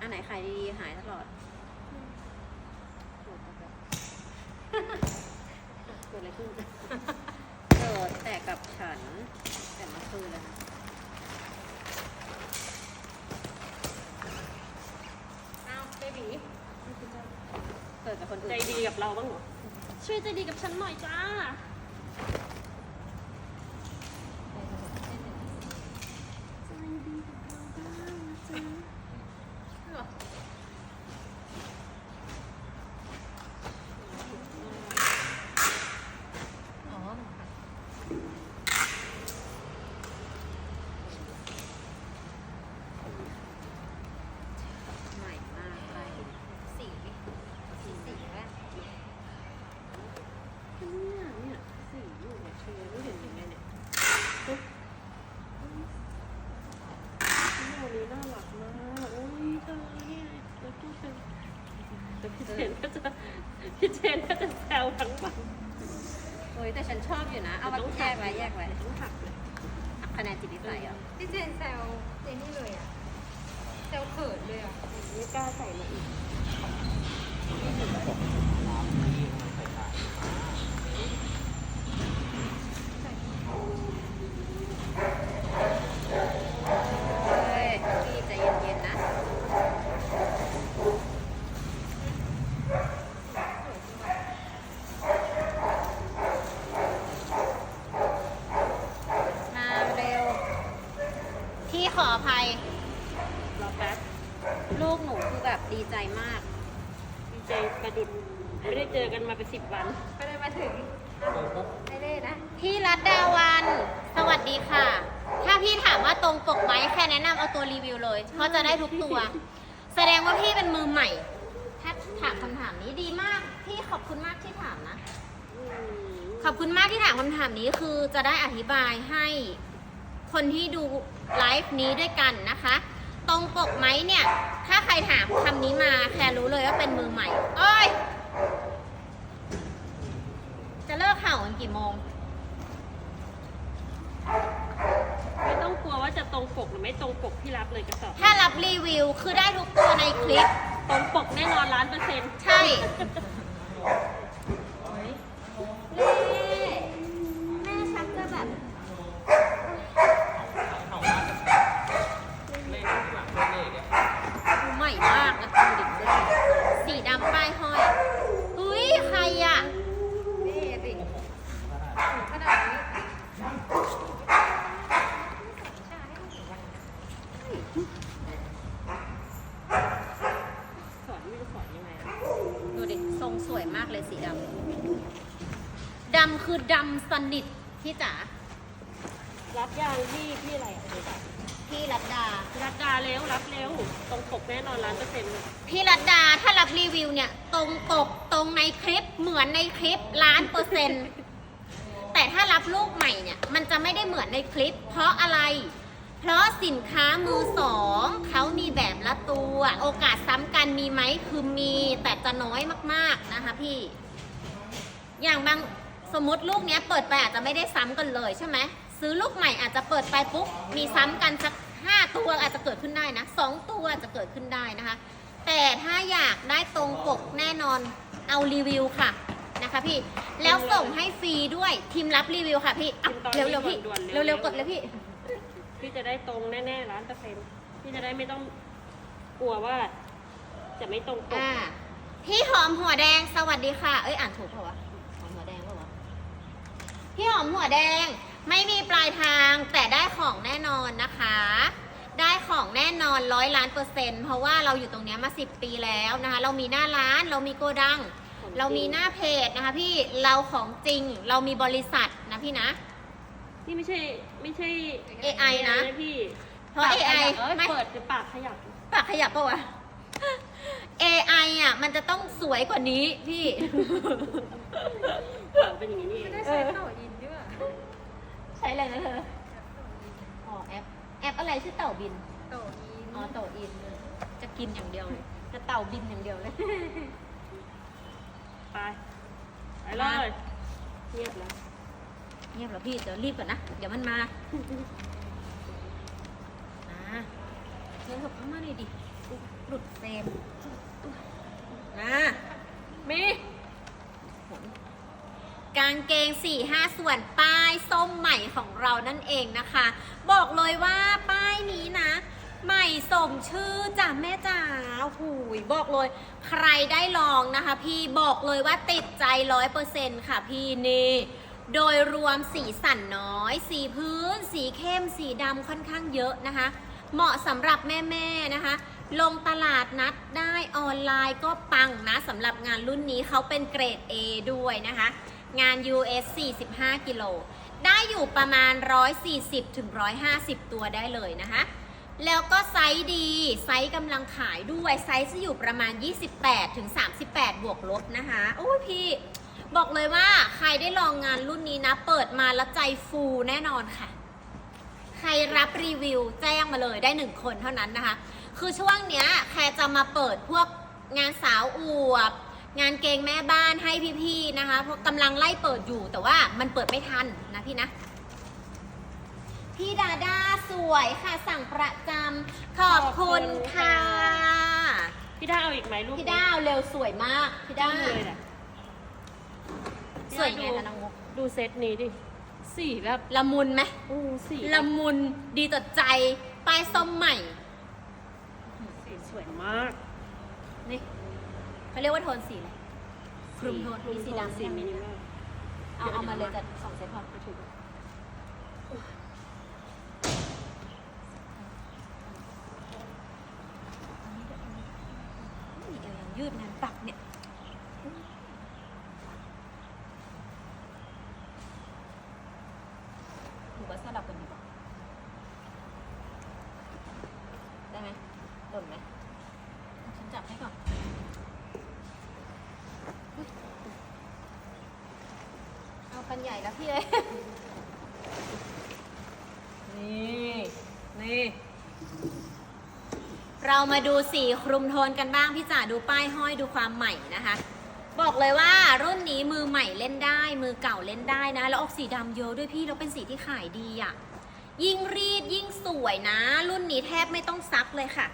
อันไหนขายดีๆหายตลอดเกิดอะไรขึ้นเกิดแต่กับฉัน แต่มื่อคืนเลยนะอ้าเบบีเกิดกับคนอื่นใจดีกับเราบ้างเหรอ ช่วยใจดีกับฉันหน่อยจ้า อ๋อ ใหม่มากเลย สีสีสีแม่ เนี่ยเนี่ยสีอยู่เนี่ยเธอไม่เห็นยังไงเนี่ยโอ้นี้น่ารักมากโอ้ยเธอเนี่ยแล้วพี่เชนแต่พี่เชนก็จะพี่เชนก็จะแซ วทั้งวันเฮ้ยแต่ฉันชอบอยู่นะ เอาไว้แยกไว้แยกไว้ต้องหักเลยหักคะแนนจิตวิสัยเหรอพี่เจนแซวเจนนี่เลยอะแซวเขินเลยอะไม่กล้าใส่มาอีก เฮ้ยพี่ใจเย็นๆนะ มาเร็ว พี่ขออภัย รอแป๊บ ลู กหนูคือแบบดีใจมาก ดีใจกระดุนไม่ได้เจอกันมาเป็นสิบวันก็เลยมาถึงไม่ได้นะ พี่รัตดาวันสวัสดีค่ะ ถ้าพี่ถามว่าตรงปกไหมแค่แนะนำเอาตัวรีวิวเลย เพราะจะได้ทุกตัว แสดงว่าพี่เป็นมือใหม่ ถ้าถามคำถามนี้ดีมาก พี่ขอบคุณมากที่ถามนะ ขอบคุณมากที่ถามคำถามนี้คือจะได้อธิบายให้คนที่ดูไลฟ์นี้ด้วยกันนะคะ ตรงปกไหมเนี่ย ถ้าใครถามคำนี้มาแค่รู้เลยว่าเป็นมือใหม่เอ้ย จะเลิกข่าวกันกี่โมง ไม่ต้องกลัวว่าจะตรงปกหรือไม่ตรงปกพี่รับเลยกระสอบ ถ้ารับรีวิวคือได้ทุกตัวในคลิป ตรงปกแน่นอนล้านเปอร์เซ็นต์ ใช่เล่แม่ชักจะแบบดูใหม่มากนะดูดิเล่สีดำป้ายห้อยอุ้ยใครอะ นี่สิขนาดนี้ สอนไม่รู้สอนยังไงอะ ดูดิ ทรงสวยมากเลยสีดำ ดำคือดำสนิท พี่จ๋ารับยางพี่พี่อะไรอะเดี๋ยวก่อนพี่รัตดา รับดาเร็วรับเร็ว ตรงปกแน่นอนล้านเปอร์เซ็นต์พี่รัตดาถ้ารับรีวิวเนี่ย ตรงปกตรงในคลิปเหมือนในคลิปล้านเปอร์เซ็นต์แต่ถ้ารับลูกใหม่เนี่ย มันจะไม่ได้เหมือนในคลิป เพราะอะไร เพราะสินค้ามือสองเขามีแบบละตัวโอกาสซ้ำกันมีไหมคือมีแต่จะน้อยมากๆนะคะพี่ อย่างบาง สมมติลูกเนี้ยเปิดไปอาจจะไม่ได้ซ้ำกันเลยใช่ไหมซื้อลูกใหม่อาจจะเปิดไปปุ๊บมีซ้ำกันสักห้าตัวอาจจะเกิดขึ้นได้นะสองตัวอาจจะเกิดขึ้นได้นะคะ แต่ถ้าอยากได้ตรงปกแน่นอนเอารีวิวค่ะนะคะพี่แล้วส่งให้ฟรีด้วยทีมรับรีวิวค่ะพี่อะเร็วๆพี่เร็วๆกดเลยพี่พี่จะได้ตรงแน่ๆล้านเปอร์เซ็นต์พี่จะได้ไม่ต้องกลัวว่า จะไม่ตรงปกอ่าพี่หอมหัวแดงสวัสดีค่ะ เอ้ยอ่านถูกเปล่าวะหอมหัวแดงเปล่าวะ พี่หอมหัวแดงไม่มีปลายทางแต่ได้ของแน่นอนนะคะ ได้ของแน่นอนร้อยล้านเปอร์เซ็นต์เพราะว่าเราอยู่ตรงเนี้ยมาสิบปีแล้วนะคะ เรามีหน้าร้านเรามีโกดัง เรามีหน้าเพจนะคะพี่เราของจริงเรามีบริษัทนะพี่นะ นี่ไม่ใช่ไม่ใช่ AI นะ พี่เพราะปกข AI ยับเอ้ยไม่เปิดจะปากขยับปากขยับปะวะ AI อะมันจะต้องสวยกว่านี้พี่ปาก เป็นอย่างนี้นี่เองได้ใช้เต่าอินด้วยใช้อะไรนะเธอ อ๋อแอป แอปอะไรชื่อเต่าบิน เต่าอินอ๋อเต่าอิน จะกินอย่างเดียวเลยจะเต่าบินอย่างเดียวเลย ไป ไปเลย เงียบแล้ว เงียบแล้วพี่ เดี๋ยวรีบก่อนนะ เดี๋ยวมันมาอ่าเชิญกับเข้ามาเลยดิอุ๊ยหลุดเฟรมนะมีกาง เกง4ี่ห้าส่วนป้ายส้มใหม่ของเรานั่นเองนะคะ บอกเลยว่าป้ายนี้นะ ใหม่สมชื่อจ้ะแม่จ๋าหูยบอกเลย ใครได้ลองนะคะพี่บอกเลยว่าติดใจร้อยเปอร์เซ็นต์ค่ะพี่นี่โดยรวมสีสันน้อย สีพื้น สีเข้ม สีดำค่อนข้างเยอะนะคะ เหมาะสำหรับแม่ๆนะคะ ลงตลาดนัดได้ออนไลน์ก็ปังนะสำหรับงานรุ่นนี้เขาเป็นเกรด A ด้วยนะคะ งาน US 45 กิโล ได้อยู่ประมาณ 140ถึง150 ตัวได้เลยนะคะ แล้วก็ไซส์ดี ไซส์กำลังขายด้วย ไซส์จะอยู่ประมาณ 28ถึง38 บวกลบนะคะโอ้ยพี่ บอกเลยว่าใครได้ลองงานรุ่นนี้นะ เปิดมาแล้วใจฟูแน่นอนค่ะ ใครรับรีวิวแจ้งมาเลยได้หนึ่งคนเท่านั้นนะคะ คือช่วงเนี้ยแครจะมาเปิดพวกงานสาวอวบ งานเกงแม่บ้านให้พี่ๆนะคะ เพราะกำลังไล่เปิดอยู่แต่ว่ามันเปิดไม่ทันนะพี่นะ พี่ดาด้าสวยค่ะสั่งประจำขอบคุณค่ะ พี่ด้าเอาอีกไหมลูกพี่ด้าเอาเร็วสวยมาก พี่ด้าเลยแหละสวยไงคะน้องมุกดูเซตนี้ดิสีแบบละมุนไหมอู้สีละมุนดีต่อใจป้ายส้มใหม่ สีสวยมากนี่ เขาเรียกว่าโทนสีอะไรคลุมโทนมีสีดำสีมินิมอลเอาเอามาเลยจัดสองเซตพอมาถูกมีเอวยังยืดงานปักเนี่ยหรือว่าสลับกันดีกว่าได้ไหมหล่นไหมฉันจับให้ก่อนอุ๊ยเอากัน ใหญ่แล้วพี่เอ้ยนี่ นี่ เรามาดูสีคลุมโทนกันบ้างพี่จ๋าดูป้ายห้อยดูความใหม่นะคะ บอกเลยว่ารุ่นนี้มือใหม่เล่นได้ มือเก่าเล่นได้นะ แล้วออกสีดำเยอะด้วยพี่แล้วเป็นสีที่ขายดีอะ่ะ ยิ่งรีดยิ่งสวยนะ รุ่นนี้แทบไม่ต้องซักเลยค่ะ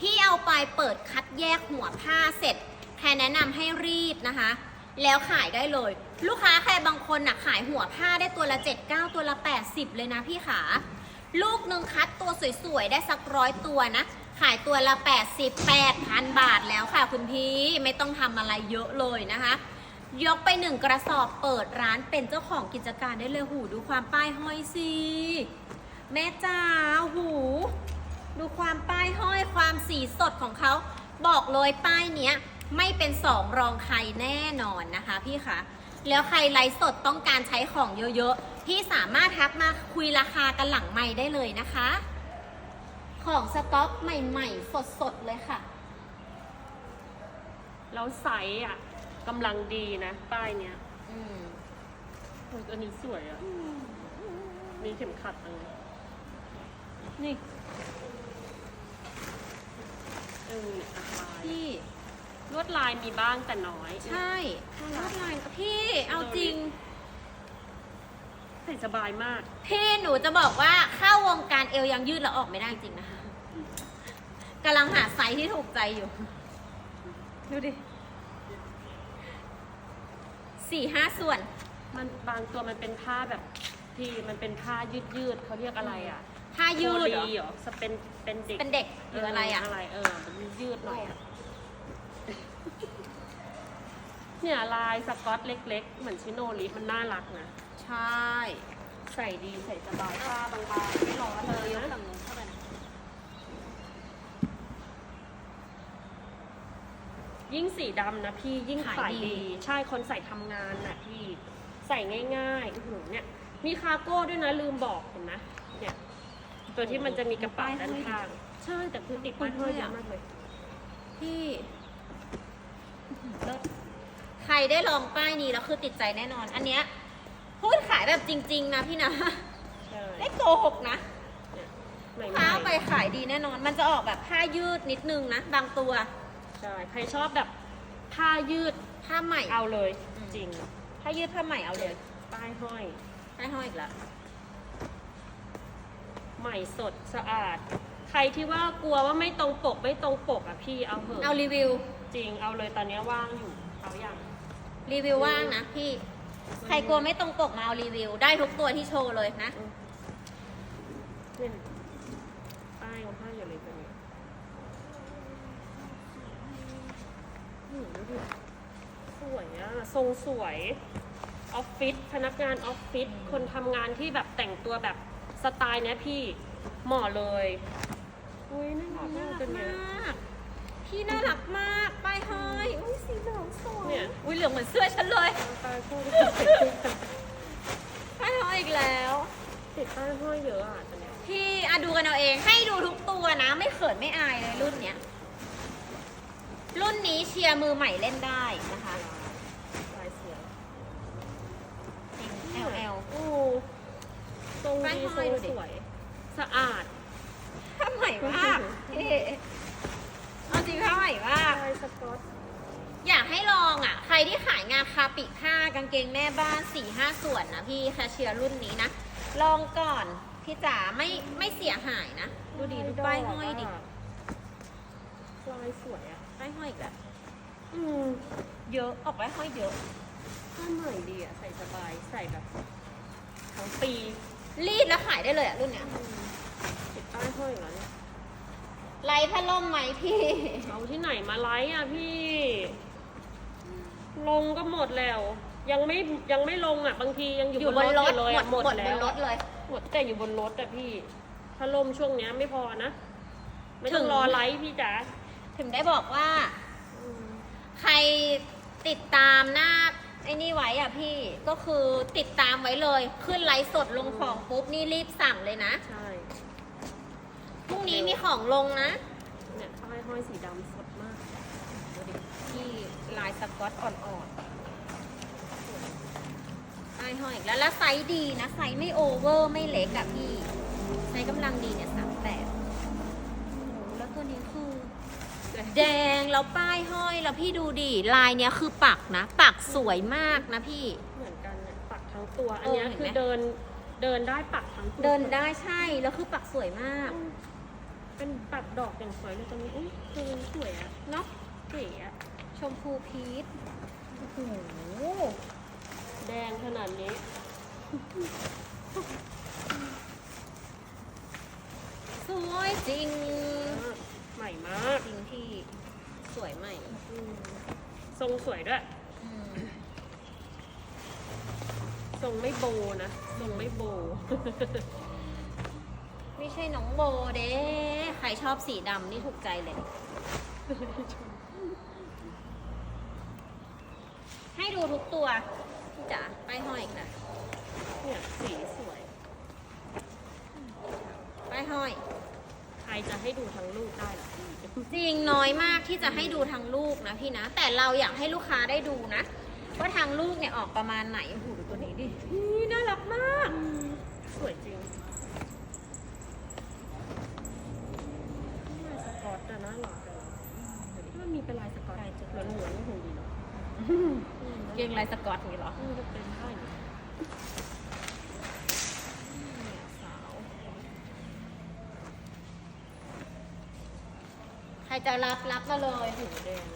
พี่เอาไปเปิดคัดแยกหัวผ้าเสร็จแค่แนะนำให้รีดนะคะ แล้วขายได้เลย ลูกค้าใครบางคนน่ะขายหัวผ้าได้ตัวละ 7 9 ตัวละ 80 เลยนะพี่ขา ลูกหนึ่งคัดตัวสวยๆ ได้สักร้อยตัวนะ ขายตัวละ88,000 บาทแล้วค่ะคุณพี่ไม่ต้องทำอะไรเยอะเลยนะคะ ยกไปหนึ่งกระสอบเปิดร้านเป็นเจ้าของกิจการได้เลยหูดูความป้ายห้อยสิแม่จ้าหูดูความป้ายห้อยความสีสดของเขา บอกเลยป้ายเนี้ย ไม่เป็นสองรองใครแน่นอนนะคะพี่คะแล้วใครไลฟ์สดต้องการใช้ของเยอะๆ พี่สามารถทักมาคุยราคากันหลังไม่ได้เลยนะคะ ของสต็อกใหม่ๆ สดๆเลยค่ะ แล้วไซส์อะกำลังดีนะ ป้ายเนี้ยอืมโอ้ยอันนี้สวยอะ มีเข็มขัดอะไรนี่เอออะลายพี่ ลวดลายมีบ้างแต่น้อยใช่ลวดลายพี่เอาจริง ใส่สบายมาก พี่หนูจะบอกว่าเข้าวงการเอวยังยืดแล้วออกไม่ได้จริงนะคะกำลังหาไซส์ที่ถูกใจอยู่ ดูดิสี่ห้าส่วน มันบางตัวมันเป็นผ้าแบบที่มันเป็นผ้ายืดยืดๆเขาเรียกอะไรอะผ้ายืดโพเหรอลีเหรอสเป็นเป็นเด็กเป็นเด็กหรืออะไรอะอะไรเออมันยืดหน่อยอะ เนี่ยลายสกอตเล็ก ๆ เหมือนชิโนริมันน่ารักนะ ใช่ ใส่ดีใส่สบายผ้าบางๆไม่ร้อนเธเลอยยกนะฝั่งนู้นเข้าไปนะยิ่งสีดำนะพี่ยิ่งขายดี ใช่คนใส่ทำงานน่ะพี่ ใส่ง่ายๆอื้อหือเนี่ย มีคาร์โก้ด้วยนะลืมบอกเห็นไหมเนี่ย ตัวที่มันจะมีกระเป๋าด้านข้าง ใช่แต่คือติดป้ายห้อยเยอะมากเลย พี่เลิศใค รได้ลองป้ายนี้แล้วคือติดใจแน่นอน อันเนี้ยพูดขายแบบจริง ๆ นะพี่นะใช่ไม่โกหกนะใหม่ค้าไปขายดีแน่นอน มันจะออกแบบผ้ายืดนิดนึงนะ บางตัวๆใช่ ใครชอบแบบผ้ายืดผ้าใหม่เอาเลยอืมจริง ผ้ายืดผ้าใหม่เอาเลย ป้ายห้อย ป้ายห้อยอีกแล้วใหม่สดสะอาด ใครที่ว่ากลัวว่าไม่ตรงปกไม่ตรงปกอะพี่เอาเถอะ เอารีวิว จริง เอาเลยตอนนี้ว่างอยู่ เอาอย่าง รีวิวว่างนะพี่ ใครกลัวไม่ตรงปกมาเอารีวิว ได้ทุกตัวที่โชว์เลยนะเนี่ยป้ายของผ้าอยู่เลยตัวนี้อืมดูดิสวยอะทรงสวย ออฟฟิศพนักงานออฟฟิศคนทำงานที่แบบแต่งตัวแบบสไตล์เนี้ยพี่เหมาะเลย อุ้ยน่ารักน่ามากรักตัวเนี้ย มาก พี่น่ารักมากป้ายห้อยอุ้ยสีเหลืองสวยเนี่ย อุ้ยเหลืองเหมือนเสื้อฉันเลยป้ายคู่ป้ายห้อยอีกแล้ว ติดป้ายห้อยเยอะอะตัวเนี้ยพี่อะดูกันเอาเองให้ดูทุกตัวนะ ไม่เขินไม่อายเลยรุ่นเนี้ย รุ่นนี้เชียร์มือใหม่เล่นได้นะคะ ลายเสือ LL โอ้ทรงป้ายดีห้ทอยรงดูดิสวย สะอาดผ้าใหม่มากพี่เอาจริงผ้าใหม่มากลายสก๊อตอยากให้ลองอะ ใครที่ขายงานคาปิผ้ากางเกงแม่บ้าน4ี่ห้าส่วนนะพี่แคชเชียร์รุ่นนี้นะ ลองก่อน พี่จ๋าไม่ไม่เสียหายนะ ดูดิดูป้ายห้อยดิลายสวยอะป้ายห้อยอีกแล้วอืมเยอะออกป้ายห้อยเยอะผ้าใหม่ดีอะ ใส่สบายใส่แบบทั้งปี รีดแล้วขายได้เลยอะรุ่นเนี้ยติดป้ายห้อยเหรอเนี่ย ไร้พัดลมไหมพี่ เอาที่ไหนมาไลฟ์อะพี่ ลงก็หมดแล้ว ยังไม่ยังไม่ลงอะ บางทียังอยู่อยู่บบนนรรถถอยู่เลยหมอะดหมดหมดบแล้นวรถเลย หมดแต่อยู่บนรถอะพี่ถ้าลมช่วงเนี้ยไม่พอนะ ไม่ต้องถึงรอไลฟ์พี่จ๋าถึงได้บอกว่าอืมใครติดตามหน้าไอ้นี่ไว้อะพี่ก็คือติดตามไว้เลย ขึ้นไลฟ์สดลงของปุ๊บนี่รีบสั่งเลยนะ ใช่ พรุ่งนี้มีของลงนะ เนี่ยป้ายห้อยสีดำสดมากดูดิที่ลายสกอตอ่อนๆป้ายห้อยอีกแล้วแล้วไซส์ดีนะไซส์ไม่โอเวอร์ไม่เล็กอะพี่ไซส์กำลังดีเนี่ยสามแปดแล้วตัวนี้คือ แดงแล้วป้ายห้อยแล้วพี่ดูดิลายเนี้ยคือปักนะ ปักสวยมากนะพี่ เหมือนกันเนี่ยปักทั้งตัว อันเนี้ยเออเห็นไหมคือเดินเดินได้ปักทั้งตัว เดินได้ใช่แล้วคือปักสวยมาก อืม เป็นปักดอกอย่างสวยเลยตรงนี้อุ้ยคือสวยอะเนาะเก๋อะชมพูพีชโอ้โหแดงขนาดนี้ สวยจริง ใหม่มากจริงที่สวยใหม่อืมทรงสวยด้วย อืมทรงไม่โบนะ ทรงไม่โบ ไม่ใช่น้องโบเด้ใค รชอบสีดำนี่ถูกใจเลย ให้ดูทุกตัวพี่จ๋าป้ายห้อยอีกนะเนี่ยสีสวยป้ายห้อย ใครจะให้ดูทั้งลูกได้เหรอพี่จริงน้อยมากที่จะให้ดูทางลูกนะพี่นะ แต่เราอยากให้ลูกค้าได้ดูนะว่าทางลูกเนี่ยออกประมาณไหนโอ้โหดูตัวนี้ดินี่น่ารักมาก สวยจริงลายสกอตแต่น่ารักอะถ้ามันมีเป็นลายสกอตเหมือนเหมือนๆก็คงดีเนาะ เก งลายสกอตนี่เหรออืมจะเป็นได้เนี่ยสาว ใครจะรับรับมาเลยหูแดง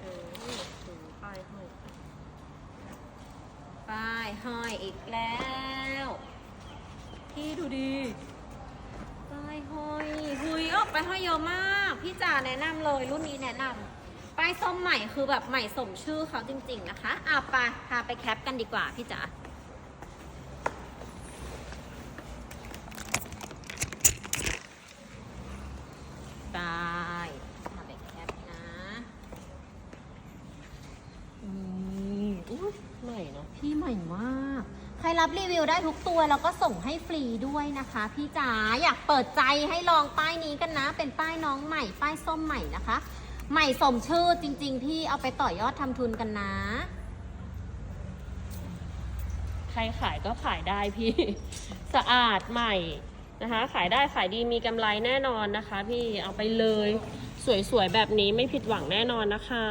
เออนี่หูป้ายห้อยป้ายห้อยอีกแล้ว พี่ดูดีป้ายห้อยหุยออกไปายห้อยเยอะมาก พี่จ๋าแนะนำเลยรุ่นนี้แนะนำ ป้ายส้มใหม่คือแบบใหม่สมชื่อเขาจริงๆนะคะอะไปพาไปแคปกันดีกว่าพี่จ๋าไปพาไปแคปนะอืมอุ๊ยใหม่เนาะพี่ใหม่มาก ใครรับรีวิวได้ทุกตัวแล้วก็ส่งให้ฟรีด้วยนะคะ พี่จ๋าอยากเปิดใจให้ลองป้ายนี้กันนะ เป็นป้ายน้องใหม่ ป้ายส้มใหม่นะคะ ใหม่สมชื่อจริงๆที่เอาไปต่อยอดทำทุนกันนะ ใครขายก็ขายได้พี่ สะอาดใหม่นะคะ ขายได้ขายดีมีกำไรแน่นอนนะคะ พี่เอาไปเลย สวยๆแบบนี้ไม่ผิดหวังแน่นอนนะคะ